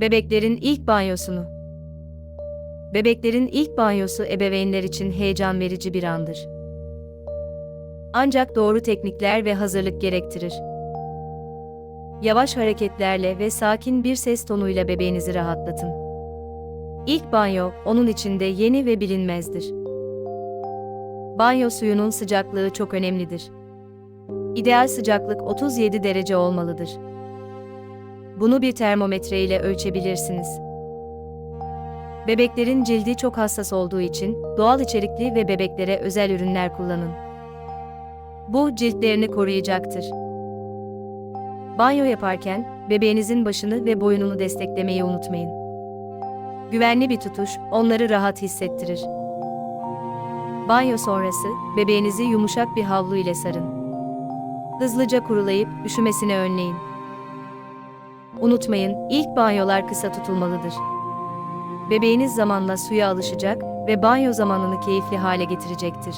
Bebeklerin ilk banyosunu. Bebeklerin ilk banyosu ebeveynler için heyecan verici bir andır. Ancak doğru teknikler ve hazırlık gerektirir. Yavaş hareketlerle ve sakin bir ses tonuyla bebeğinizi rahatlatın. İlk banyo, onun için de yeni ve bilinmezdir. Banyo suyunun sıcaklığı çok önemlidir. İdeal sıcaklık 37 derece olmalıdır. Bunu bir termometre ile ölçebilirsiniz. Bebeklerin cildi çok hassas olduğu için doğal içerikli ve bebeklere özel ürünler kullanın. Bu ciltlerini koruyacaktır. Banyo yaparken bebeğinizin başını ve boynunu desteklemeyi unutmayın. Güvenli bir tutuş onları rahat hissettirir. Banyo sonrası bebeğinizi yumuşak bir havlu ile sarın. Hızlıca kurulayıp üşümesini önleyin. Unutmayın, ilk banyolar kısa tutulmalıdır. Bebeğiniz zamanla suya alışacak ve banyo zamanını keyifli hale getirecektir.